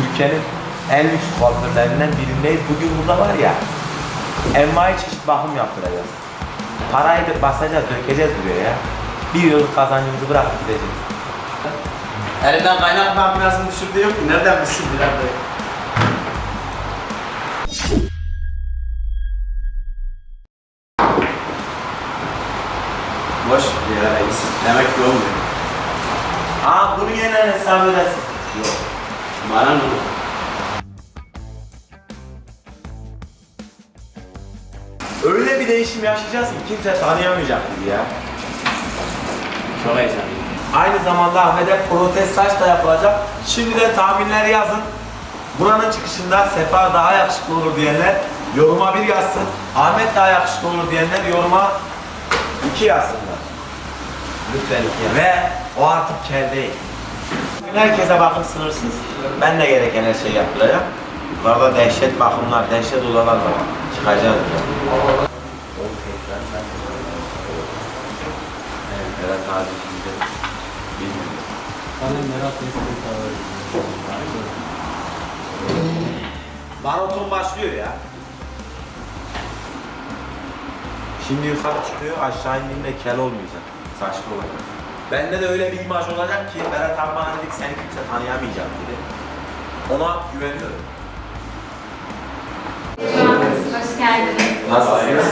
Türkiye'nin en lüks kuaförlerinden birindeyiz. Bugün burada var ya, envai çeşit bakım yaptıracağız. Parayı da basacağız, dökeceğiz buraya ya. Bir yıllık kazancımızı bırakıp gideceğiz. Elinden kaynak makinesini düşürdü yok ki. Nereden bilsin Bilal Bey? Boş bir reis. Demek ki olmuyor. Aa bunu yine hesap edersin. Ne? Öyle bir değişim yaşayacağız ki kimse tanıyamayacak bizi ya. Çok heyecanlıyım. Aynı zamanda Ahmet'e protez saç da yapılacak. Şimdiden tahminleri yazın. Buranın çıkışında Sefa daha yakışıklı olur diyenler yoruma bir yazsın. Ahmet daha yakışıklı olur diyenler yoruma iki yazsınlar. Lütfen iki Ve o artık kel değil. Herkese bakım sınırsız. Ben de gereken her şeyi yaptıracağım. Yukarıda dehşet bakımlar, dehşet odalar var. Çıkacağız ya. Berat abi şimdi bilmiyorum. Maraton başlıyor ya. Şimdi yukarı çıkıyor, aşağı indiğinde kel olmayacak. Saçlı olacak. Bende de öyle bir imaj olacak ki Berat abi bana dedi ki seni kimse tanıyamayacak dedi. Ona güveniyorum. Hoş geldiniz. Nasılsınız?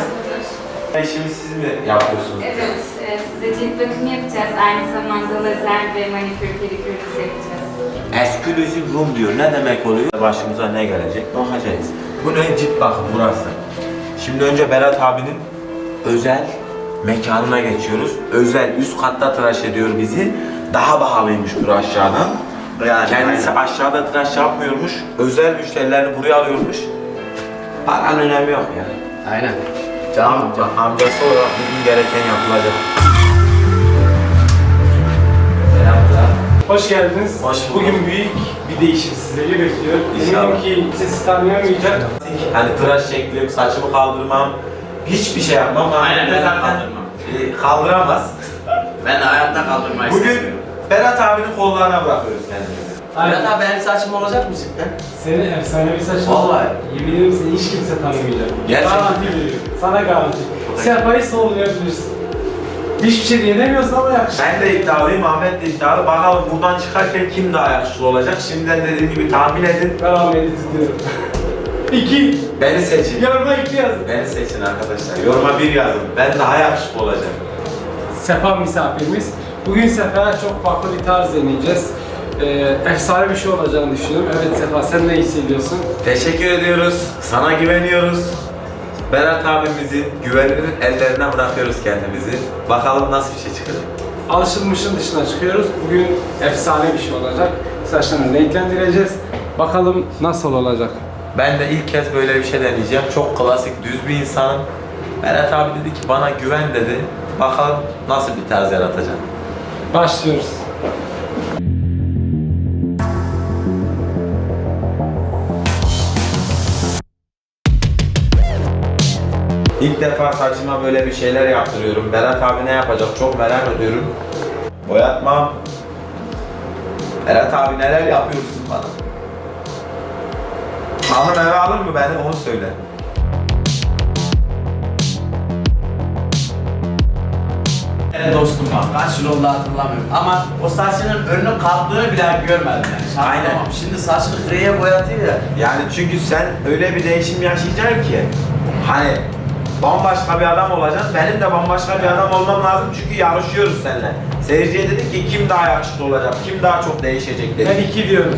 İşimi siz mi yapıyorsunuz? Evet, e, size cilt bakımı yapacağız. Aynı zamanda lazer ve manikür pedikürünüz yapacağız. Exclusive room diyor. Ne demek oluyor? Başımıza ne gelecek? Bakacağız. Bu ne? Cilt bakım burası. Şimdi önce Berat abinin özel mekanına geçiyoruz. Özel üst katta tıraş ediyor bizi. Daha pahalıymış bura aşağıdan. Yani, Kendisi aynen. aşağıda tıraş yapmıyormuş. Özel müşterilerini buraya alıyormuş. Paranın önemi yok ya. Aynen. Canım Am canım. amcası olarak bugün gereken yapılacak. Hoş geldiniz. Hoş bulduk. Bugün büyük bir değişim sizleri bekliyor. Eminim ki sizi tanıyamayacak. Hani tıraş şeklim, saçımı kaldırmam, hiçbir şey yapmam. Aynen, Ahmet de ben zaten, kaldırmam. e, kaldıramaz. Ben de hayatta kaldırmayı Bugün istemiyorum. Berat abinin kollarına bırakıyoruz kendimizi. Berat abi benim saçım olacak mı cidden? Senin efsane bir saçın Vallahi. var. Yemin ederim seni hiç kimse tanımayacak. Gerçekten. Garanti veriyorum. Sana garanti. Sehpayı sollayabilirsin. Hiçbir şey diyemiyorsun ama yakışır. Ben de iddialıyım, Ahmet de iddialı. Bakalım buradan çıkarken kim daha yakışıklı olacak? Şimdiden dediğim gibi tahmin edin. Ben Ahmet'i tutuyorum. İki. Beni seçin. Yoruma iki yazın. Beni seçin arkadaşlar. Yoruma bir yazın. Ben daha yakışıklı olacağım. Sefa misafirimiz. Bugün Sefa çok farklı bir tarz deneyeceğiz. Ee, efsane bir şey olacağını düşünüyorum. Evet Sefa sen ne hissediyorsun? Teşekkür ediyoruz. Sana güveniyoruz. Berat abimizin güvenilir ellerine bırakıyoruz kendimizi. Bakalım nasıl bir şey çıkacak. Alışılmışın dışına çıkıyoruz. Bugün efsane bir şey olacak. Saçlarını renklendireceğiz. Bakalım nasıl olacak. Ben de ilk kez böyle bir şey deneyeceğim. Çok klasik, düz bir insanım. Berat abi dedi ki bana güven dedi. Bakalım nasıl bir tarz yaratacağım. Başlıyoruz. İlk defa saçıma böyle bir şeyler yaptırıyorum. Berat abi ne yapacak çok merak ediyorum. Boyatmam. Berat abi neler yapıyorsun bana? Hanım eve alır mı beni onu söyle. Evet dostum bak kaç yıl oldu hatırlamıyorum ama o saçının önünün kalktığını bile görmedim yani. Şartlamam. Aynen. Şimdi saçını griye boyatıyor ya. Yani çünkü sen öyle bir değişim yaşayacaksın ki hani bambaşka bir adam olacaksın. Benim de bambaşka bir adam olmam lazım çünkü yarışıyoruz seninle. Seyirciye dedik ki kim daha yakışıklı olacak, kim daha çok değişecek Ben dedik. iki diyorum.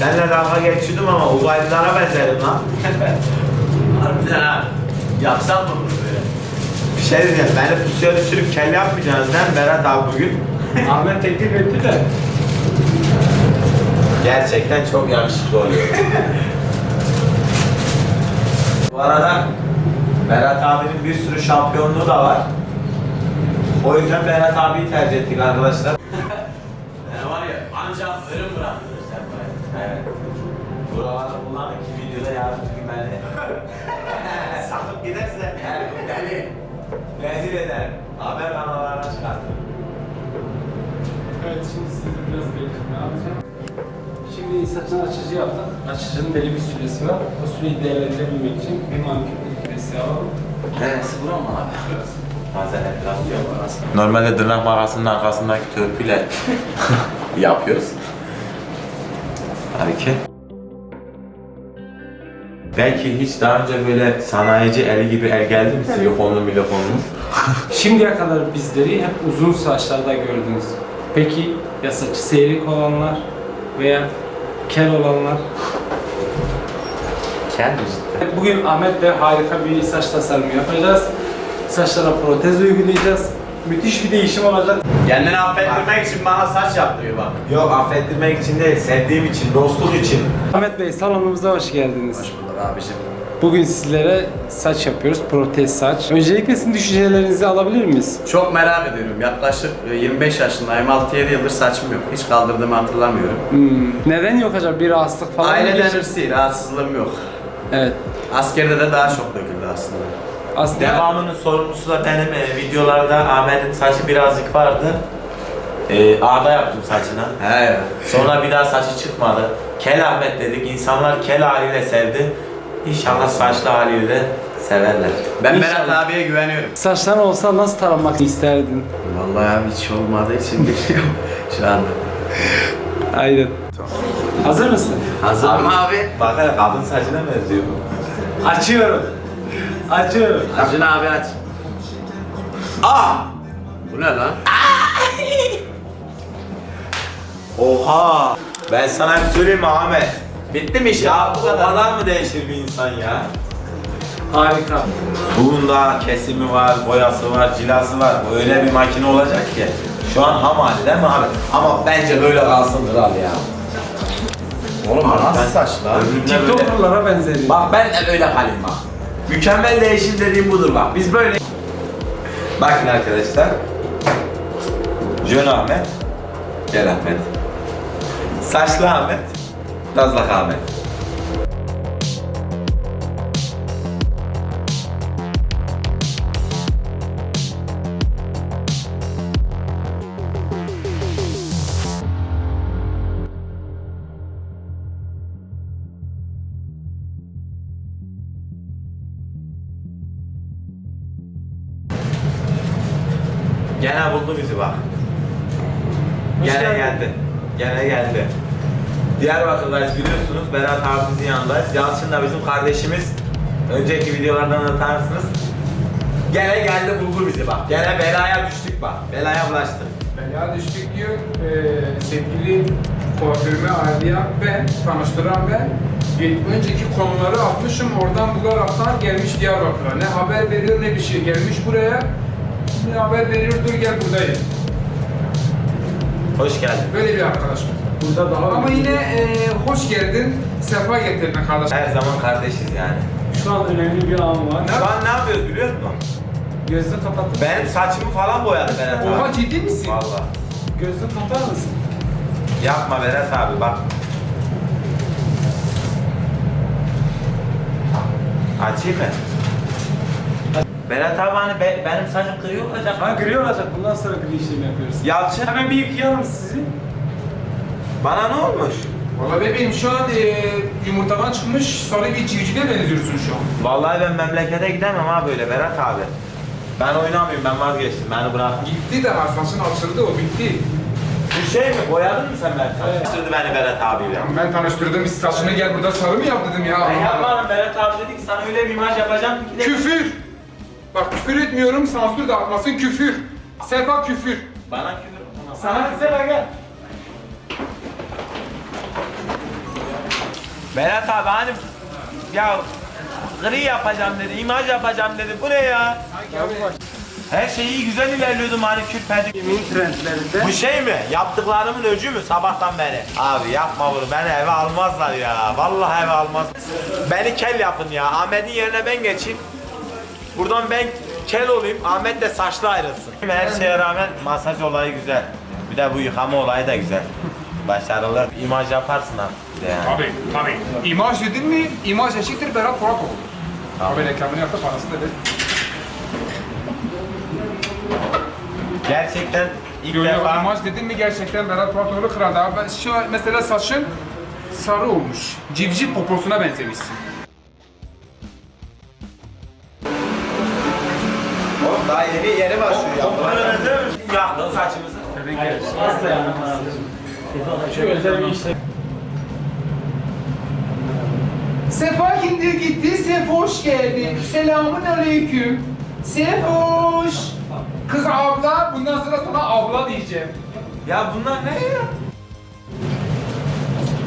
Seninle dalga geçiyordum ama uzaylılara benzerim lan. Harbiden ha. Yapsam mı bunu böyle? bir şey diyeceğim, beni pusuya düşürüp kel yapmayacaksınız mi Berat abi bugün? Ahmet teklif etti de. Gerçekten çok yakışıklı oluyor. Bu arada Berat abinin bir sürü şampiyonluğu da var. O yüzden Berat abiyi tercih ettik arkadaşlar. Yani var ya ancak ölüm sen Evet. Buralar bunlar ki videoda yardımcı güvenli. Sakıp giderse. Evet, deli. Rezil eder. Haber kanallarına çıkartır. Evet, şimdi sizi biraz belirtme alacağım. Şimdi saçın açıcı yaptık. Açıcının belli bir süresi var. O süreyi değerlendirebilmek için bir mankür filtresi alalım. Neresi bura mı abi? Evet. Malzeme biraz yok arasında. Normalde tırnak makasının arkasındaki törpüyle yapıyoruz. Hareket. Belki hiç daha önce böyle sanayici eli gibi el geldi mi silikonlu milikonlu? Şimdiye kadar bizleri hep uzun saçlarda gördünüz. Peki ya saçı seyrek olanlar veya kel olanlar? Kendi cidden. Bugün Ahmet Bey harika bir saç tasarımı yapacağız. Saçlara protez uygulayacağız. Müthiş bir değişim olacak. Kendini affettirmek için bana saç yaptırıyor bak. Yok affettirmek için değil, sevdiğim için, dostluk için. Ahmet Bey salonumuza hoş geldiniz. Hoş bulduk abicim. Bugün sizlere saç yapıyoruz, protez saç. Öncelikle sizin düşüncelerinizi alabilir miyiz? Çok merak ediyorum. Yaklaşık e, 25 yaşındayım. 6-7 yıldır saçım yok. Hiç kaldırdığımı hatırlamıyorum. Hmm, neden yok acaba bir rahatsızlık falan mı Aileden hırsı, rahatsızlığım yok. Evet. Askerde de daha çok döküldü aslında. Aslında Devamının sorumlusu da benim e, videolarda Ahmet'in saçı birazcık vardı. E, ağda yaptım saçına. He. Sonra bir daha saçı çıkmadı. Kel Ahmet dedik. İnsanlar kel haliyle sevdi. İnşallah saçlı haliyle de severler. Ben İnşallah. Berat abiye güveniyorum. saçların olsa nasıl taranmak isterdin? Vallahi abi hiç olmadığı için bilmiyorum şu anda. Aynen. Hazır mısın? Hazırım abi. Bak hele kadın saçına benziyor bu. Açıyorum. Açıyorum. Acun abi aç. Aa! Bu ne lan? Oha! Ben sana bir söyleyeyim mi Ahmet? Bitti mi iş Ya bu kadar mı değişir bir insan ya? Harika. Bunun da kesimi var, boyası var, cilası var. Öyle bir makine olacak ki. Şu an ham hali değil mi abi? Ama bence böyle kalsın kral ya. Oğlum Ben- nasıl saç lan? Ömrümde böyle- TikToker'lara benzedi. Bak ben de böyle halim bak. Mükemmel değişim dediğim budur bak. Biz böyle... Bakın arkadaşlar. Jön Ahmet. Gel Ahmet. Saçlı Ahmet. Tazlak Ahmet. Biliyorsunuz. Berat abimizin yanındayız. Yalçın da bizim kardeşimiz. Önceki videolardan da tanırsınız. Gene geldi buldu bizi bak. Gene belaya düştük bak. Belaya bulaştık. Bela düştük diyor. Ee, sevgili kuaförümü arayan ben, tanıştıran ben. Önceki konuları atmışım. Oradan bu taraftan gelmiş Diyarbakır'a. Ne haber veriyor ne bir şey. Gelmiş buraya. Ne haber veriyor dur gel buradayım. Hoş geldin. Böyle bir arkadaşım. Burada daha Ama yine e, hoş geldin. Sefa getirdin kardeşim. Her zaman kardeşiz yani. şu an önemli bir an var. Şu an ne yapıyoruz biliyor musun? Gözünü kapatıp Benim saçımı falan boyadı Berat abi. Oha ciddi misin? Valla. gözünü kapar mısın? Yapma Berat abi bak. Açayım mı? Berat abi hani be- benim saçım kırıyor olacak. Ha gri olacak. Bundan sonra gri işlemi yapıyoruz. Yalçın Hemen bir yıkayalım sizi. Bana ne olmuş? Valla bebeğim şu an e, yumurtadan çıkmış sarı bir civcive benziyorsun şu an. Vallahi ben memlekete gidemem ha böyle Berat abi. Ben oynamıyorum ben vazgeçtim beni bırak. Gitti daha saçın açıldı o bitti. Bu şey mi boyadın mı sen Berat abi? Açtırdı beni Berat abiyle. Ben tanıştırdım biz saçını gel burada sarı mı yap dedim ya. Ben yapmadım Berat abi dedi ki sana öyle bir imaj yapacağım ki de... Küfür! Bak küfür etmiyorum, sansür de atmasın küfür. Sefa küfür. Bana küfür. Sana size bak gel. Berat abi hani ya gri yapacağım dedi, imaj yapacağım dedi. Bu ne ya? Her şey iyi güzel ilerliyordu manikür pedikür. Yemin trendlerinde. Bu şey mi? Yaptıklarımın öcü mü sabahtan beri? Abi yapma bunu. Beni eve almazlar ya. Vallahi eve almaz. Beni kel yapın ya. Ahmet'in yerine ben geçeyim. Buradan ben kel olayım. Ahmet de saçlı ayrılsın. Her şeye rağmen masaj olayı güzel. Bir de bu yıkama olayı da güzel. Başarılı. İmaj yaparsın abi. De yani. Tabii, tabii. İmaj dedin mi, imaj eşittir Berat Kuratoğlu. Abi reklamını yaptı, parası da ver. Gerçekten ilk Yo, yo, defa imaj dedin mi gerçekten Berat Patoğlu kral. Daha ben, şu mesela saçın sarı olmuş. Civciv poposuna benzemişsin. Oğlum daha yeni yeni başlıyor ya. Böyle benzer misin? Yaktın saçımızı. Asla yanılmaz. Şu özel bir işte. Sefa gitti gitti, Sefoş geldi. Selamun aleyküm. Sefoş. Kız abla, bundan sonra sana abla diyeceğim. Ya bunlar ne ya?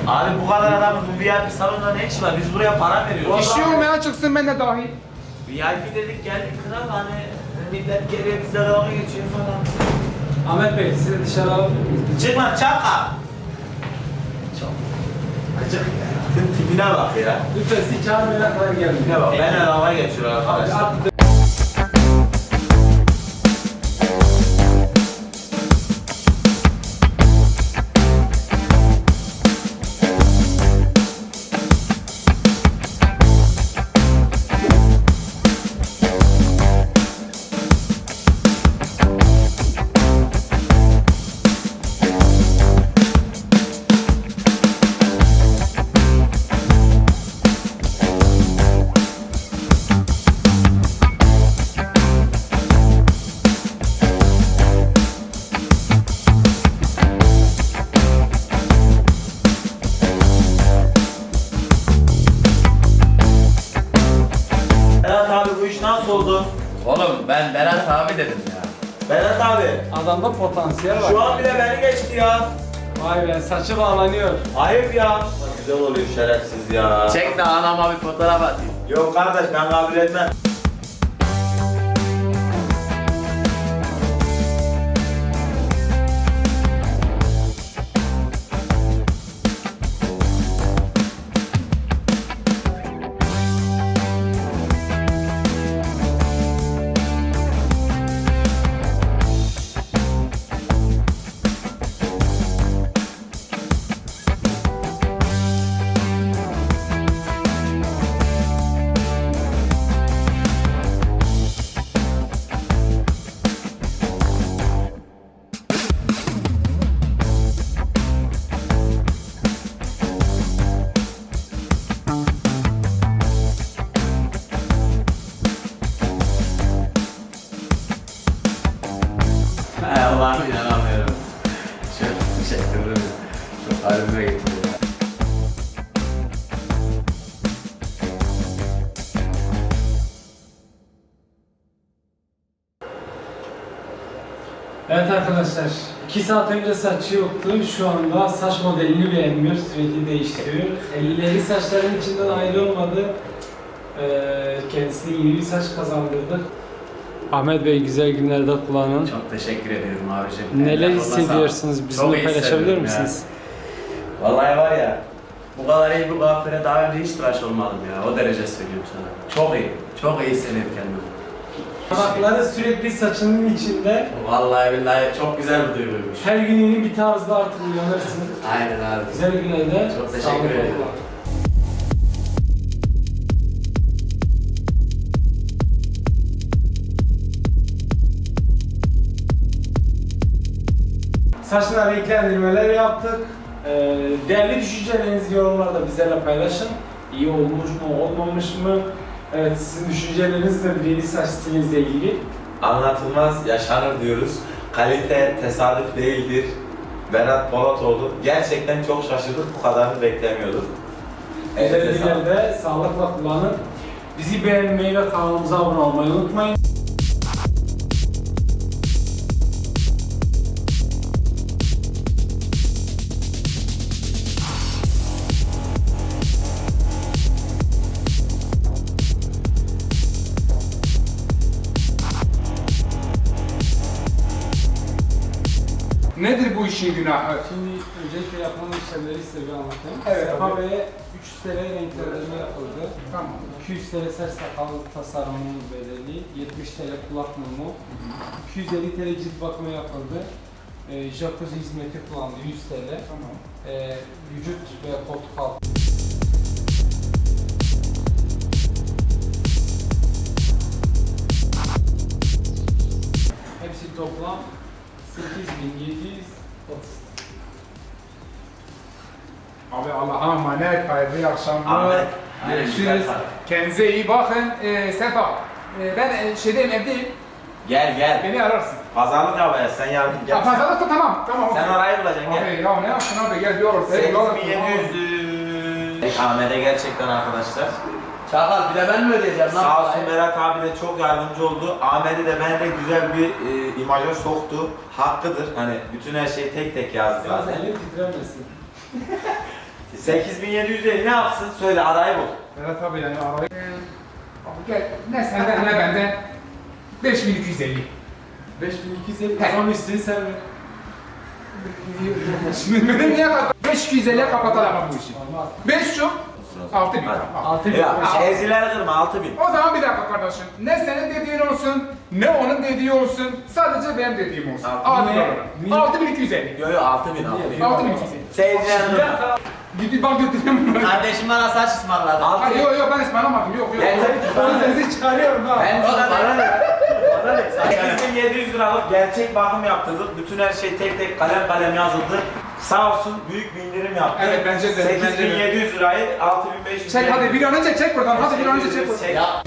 Abi bu kadar adam bu VIP salonda ne işi var? Biz buraya para veriyoruz. İşi olmaya çıksın ben de dahil. VIP dedik geldik kral hani millet geliyor bize dalga geçiyor falan. Ahmet Bey sizi dışarı alabilir miyiz? Çık lan çaka. Çok. Gıcık ya. Tipine bak ya. Lütfen sizi çağırmayan kadar gelin. Tipine bak. Benimle dalga geçiyor arkadaşlar. Adamda potansiyel var. Şu an bile beni geçti ya. Vay be saçı bağlanıyor. Ayıp ya. Güzel oluyor şerefsiz ya. Çek de anama bir fotoğraf atayım. Yok kardeş ben kabul etmem. 2 saat önce saçı yoktu. Şu anda saç modelini beğenmiyor, sürekli değiştiriyor. Elleri saçların içinden ayrılmadı. Ee, kendisine yeni bir saç kazandırdı. Ahmet Bey güzel günlerde kullanın. Çok teşekkür ediyorum abiciğim. Neler hissediyorsunuz? sağlık. Bizimle iyi paylaşabilir hissediyorum misiniz? Ya. Vallahi var ya, bu kadar iyi bir kuaföre daha önce hiç tıraş olmadım ya. O derece söylüyorum sana. Çok iyi. Çok iyi hissediyorum kendimi. Parmakları sürekli saçının içinde. Vallahi billahi çok güzel bir duyguymuş. Her gün yeni bir tarzda artık uyanırsın. Aynen abi. Güzel günlerde Çok teşekkür ederim. Saçına renklendirmeler yaptık. Ee, değerli düşüncelerinizi yorumlarda bizlerle paylaşın. İyi olmuş mu, olmamış mı? Evet, sizin düşünceleriniz nedir yeni saç stilinizle ilgili? Anlatılmaz yaşanır diyoruz. Kalite tesadüf değildir. Berat Polatoğlu. Gerçekten çok şaşırdık. Bu kadarını beklemiyorduk. Güzel günlerde sağlıkla kullanın. Bizi beğenmeyi ve kanalımıza abone olmayı unutmayın. Şey işin günahı. Şimdi öncelikle yapılan işlemleri size bir anlatayım. Evet. Sefa 300 TL renklendirme yapıldı. Tamam. 200 TL saç sakal tasarımının bedeli, 70 TL kulak mumu, 250 TL cilt bakımı yapıldı. E, jacuzzi hizmeti kullandı 100 TL. Tamam. E, vücut ve koltuk altı. Hepsi toplam 8700 Abi Allah'a emanet, hayırlı akşamlar. Görüşürüz. Kendinize iyi bakın. Ee, Sefa, ee, ben e, şeydeyim, evdeyim. Gel gel. Beni ararsın. Pazarlık havaya sen yardım gel. Ha, pazarlıkta tamam, tamam. Sen okey. orayı bulacaksın gel. Abi ya ne yapsın abi, gel diyoruz. 8700. Ahmet'e gerçekten arkadaşlar. Çakal bir de ben mi ödeyeceğim lan? Sağ olsun parayı? Berat abi de çok yardımcı oldu. Ahmet'i de bence güzel bir e, imaja soktu. Hakkıdır. Hani bütün her şeyi tek tek yazdı Biraz zaten. elim titremesin. 8750 ne yapsın? Söyle arayı bul. Berat abi yani arayı. Ee, abi gel ne senden ne benden. 5250. 5250 kazanmışsın sen mi? Şimdi beni niye kadar? 5250'ye kapatalım bu işi. Olmaz. 5 çok. 6000. Hadi. Tamam. 6000 Ya Al. eziler kırma 6000. O zaman bir dakika kardeşim. Ne senin dediğin olsun, ne onun dediği olsun. Sadece benim dediğim olsun. Altı Adil bin. olarak. Bin. 6250. Yo yo 6000 6000. 6250. Seyirciler kırma. Gidip bak götüreyim bunları. Kardeşim bana saç ısmarladı. Hayır yok yok ben ısmarlamadım yok yok. Gel, tabii ki. Ben sizi çıkarıyorum ha. Ben Bana bana ne? Bana ne? Saç 8700 liralık gerçek bakım yaptırdık. Bütün her şey tek tek kalem kalem yazıldı. Sağ olsun büyük bir indirim yaptı. Evet, bence de, bence de. 8700 lirayı 6500 Çek hadi bir an önce çek buradan hadi bir an önce çek buradan. Ya